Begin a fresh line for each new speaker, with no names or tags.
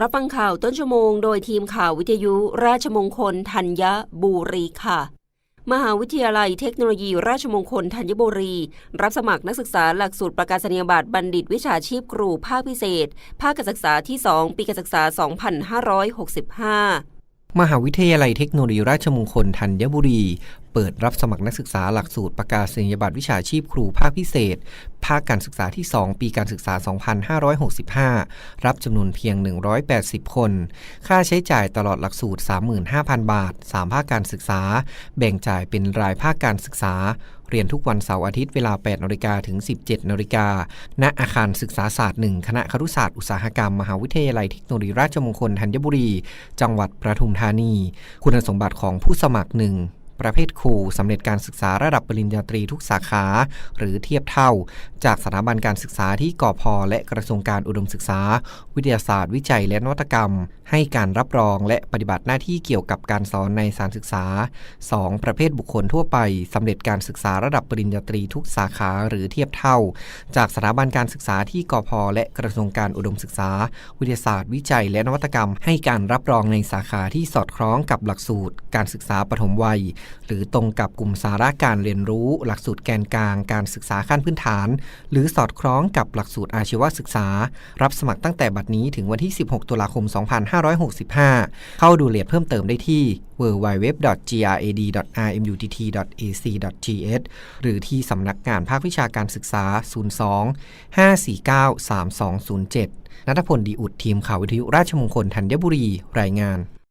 รับฟังข่าวต้นชั่วโมงโดยทีมข่าววิทยุราชมงคลธัญบุรีค่ะ มหาวิทยาลัยเทคโนโลยีราชมงคลธัญบุรี รับสมัครนักศึกษาหลักสูตรประกาศนียบัตรบัณฑิตวิชาชีพครูภาคพิเศษ ภาคการศึกษาที่ 2 ปีการศึกษา 2565
มหาวิทยาลัยเทคโนโลยีราชมงคลธัญบุรี เปิดรับสมัครนักศึกษาหลักสูตรประกาศนียบัตรวิชาชีพครูภาคพิเศษ ภาคการศึกษาที่ 2 ปีการศึกษา 2565 รับจำนวนเพียง 180 คน ค่าใช้จ่ายตลอดหลักสูตร 35,000 บาท 3 ภาคการศึกษา แบ่งจ่ายเป็นรายภาคการศึกษา เรียนทุกวันเสาร์อาทิตย์เวลา 8นาฬิกาถึง 17นาฬิกาณอาคารศึกษาศาสตร์ 1 คณะครุศาสตร์อุตสาหกรรม มหาวิทยาลัยเทคโนโลยีราชมงคลธัญบุรี จังหวัดประทุมธานี คุณสมบัติของผู้สมัครหนึ่ง ประเภทครูสำเร็จการศึกษาระดับปริญญาตรีทุกสาขา หรือเทียบเท่า จากสถาบันการศึกษาที่กอพและกระทรวงการอุดมศึกษา วิทยาศาสตร์วิจัยและนวัตกรรม ให้การรับรองและปฏิบัติหน้าที่เกี่ยวกับการสอนในสถารศึกษา 2. ประเภทบุคคลทั่วไปสำเร็จการศึกษาระดับปริญญาตรีทุกสาขาหรือเทียบเท่า จากสถาบันการศึกษาที่กอพและกระทรวงการอุดมศึกษา วิทยาศาสตร์วิจัยและนวัตกรรม ให้การรับรองในสาขาที่สอดคล้องกับหลักสูตร การศึกษาปฐมวัยหรือตรงกับกลุ่มสาระการเรียนรู้ หลักสูตรแกนกลางการศึกษาขั้นพื้นฐาน หรือสอดคล้องกับหลักสูตรอาชีวศึกษา รับสมัครตั้งแต่บัดนี้ถึงวันที่ 16 ตุลาคม 2565 เข้าดูรายละเอียดเพิ่มเติมได้ที่ www.grad.rmutt.ac.th หรือที่สำนักงานภาควิชาการศึกษา 02 549 3207 นัทพลดีอุดทีมข่าววิทยุราชมงคลธัญบุรีรายงาน